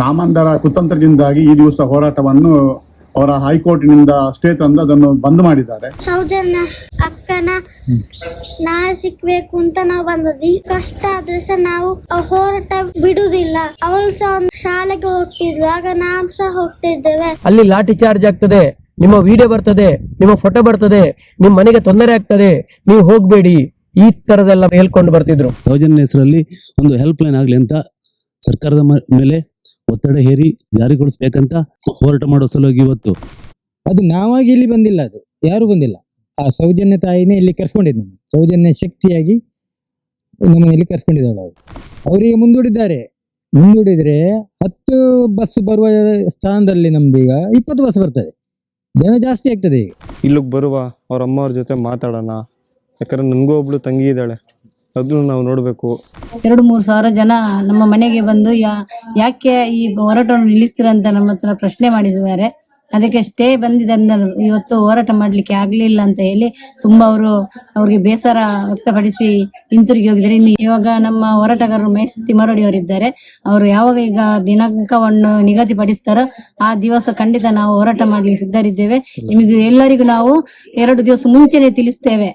ಕಾಮಂದರ ಕುತಂತ್ರದಿಂದಾಗಿ ಈ ದಿವಸ ಹೋರಾಟವನ್ನು ಅವರ ಹೈಕೋರ್ಟ್ನಿಂದ ಸ್ಟೇ ತಂದು ಅದನ್ನು ಬಂದ್ ಮಾಡಿದ್ದಾರೆ. ಸೌಜನ್ಯ ಅಕ್ಕನ ನಾ ಸಿಕ್ಬೇಕು ಅಂತ ನಾವು ಬಂದದ್ದು. ಈ ಕಷ್ಟ ಆದ್ರೆ ಸಹ ನಾವು ಆ ಹೋರಾಟ ಬಿಡುದಿಲ್ಲ ಅವಳು ಸಹ ಒಂದು ಶಾಲೆಗೆ ಹೋಗ್ತಿದ್ವಿ ಆಗ ನಾವು ಸಹ ಹೋಗ್ತಿದ್ದೇವೆ. ಅಲ್ಲಿ ಲಾಠಿ ಚಾರ್ಜ್ ಆಗ್ತದೆ. ನಿಮ್ಮ ವಿಡಿಯೋ ಬರ್ತದೆ. ನಿಮ್ಮ ಫೋಟೋ ಬರ್ತದೆ. ನಿಮ್ಮ ಮನೆಗೆ ತೊಂದರೆ ಆಗ್ತದೆ. ನೀವು ಹೋಗ್ಬೇಡಿ. ಈ ತರದೆಲ್ಲ ಹೇಳ್ಕೊಂಡು ಬರ್ತಿದ್ರು. ಸೌಜನ್ಯ ಹೆಸರಲ್ಲಿ ಒಂದು ಹೆಲ್ಪ್ ಲೈನ್ ಆಗ್ಲಿ ಅಂತ ಸರ್ಕಾರದ ಮೇಲೆ ಒತ್ತಡ ಹೇರಿ ಜಾರಿಗೊಳಿಸ್ಬೇಕಂತ ಹೋರಾಟ ಮಾಡೋ ಸಲುವಾಗಿ ಇವತ್ತು. ಅದು ನಾವಾಗಿ ಇಲ್ಲಿ ಬಂದಿಲ್ಲ ಅದು. ಯಾರು ಬಂದಿಲ್ಲ. ಆ ಸೌಜನ್ಯ ತಾಯಿನೇ ಇಲ್ಲಿ ಕರ್ಸ್ಕೊಂಡಿದ್ದು ನಮ್ಮ ಸೌಜನ್ಯ ಶಕ್ತಿಯಾಗಿ ನಮ್ಮ ಇಲ್ಲಿ ಕರ್ಸ್ಕೊಂಡಿದ್ದಾಳೆ ಅವರು ಅವರಿಗೆ ಮುಂದೂಡಿದ್ದಾರೆ. ಮುಂದೂಡಿದ್ರೆ ಹತ್ತು ಬಸ್ ಬರುವ ಸ್ಥಾನದಲ್ಲಿ ನಮ್ದು ಈಗ ಇಪ್ಪತ್ತು ಬಸ್ ಬರ್ತದೆ. ಜನ ಜಾಸ್ತಿ ಆಗ್ತದೆ ಈಗ. ಇಲ್ಲಿಗೆ ಬರುವ ಅವ್ರ ಅಮ್ಮವ್ರ ಜೊತೆ ಮಾತಾಡೋಣ. ಯಾಕಂದ್ರೆ ನನಗೂ ಒಬ್ಳು ತಂಗಿ ಇದ್ದಾಳೆ. ಅದನ್ನು ನಾವು ನೋಡಬೇಕು. ಎರಡು ಮೂರು ಸಾವಿರ ಜನ ನಮ್ಮ ಮನೆಗೆ ಬಂದು ಯಾಕೆ ಈ ಹೋರಾಟವನ್ನು ನಿಲ್ಲಿಸ್ತೀರಂತ ನಮ್ಮ ಹತ್ರ ಪ್ರಶ್ನೆ ಮಾಡಿಸಿದ್ದಾರೆ. ಅದಕ್ಕೆ ಸ್ಟೇ ಬಂದಿದೆ ಅಂದ್ರೆ ಇವತ್ತು ಹೋರಾಟ ಮಾಡ್ಲಿಕ್ಕೆ ಆಗ್ಲಿಲ್ಲ ಅಂತ ಹೇಳಿ ತುಂಬಾ ಅವರು ಅವ್ರಿಗೆ ಬೇಸರ ವ್ಯಕ್ತಪಡಿಸಿ ಹಿಂತಿರುಗಿ ಹೋಗಿದ್ದಾರೆ. ಇನ್ನು ಇವಾಗ ನಮ್ಮ ಹೋರಾಟಗಾರರು ಮಹೇಶ್ ತಿಮರಡಿ ಅವರಿದ್ದಾರೆ. ಅವರು ಯಾವಾಗ ಈಗ ದಿನಾಂಕವನ್ನು ನಿಗದಿಪಡಿಸ್ತಾರೋ ಆ ದಿವಸ ಖಂಡಿತ ನಾವು ಹೋರಾಟ ಮಾಡ್ಲಿಕ್ಕೆ ಸಿದ್ಧರಿದ್ದೇವೆ. ನಿಮಗೆ ಎಲ್ಲರಿಗೂ ನಾವು ಎರಡು ದಿವಸ ಮುಂಚೆನೆ ತಿಳಿಸ್ತೇವೆ.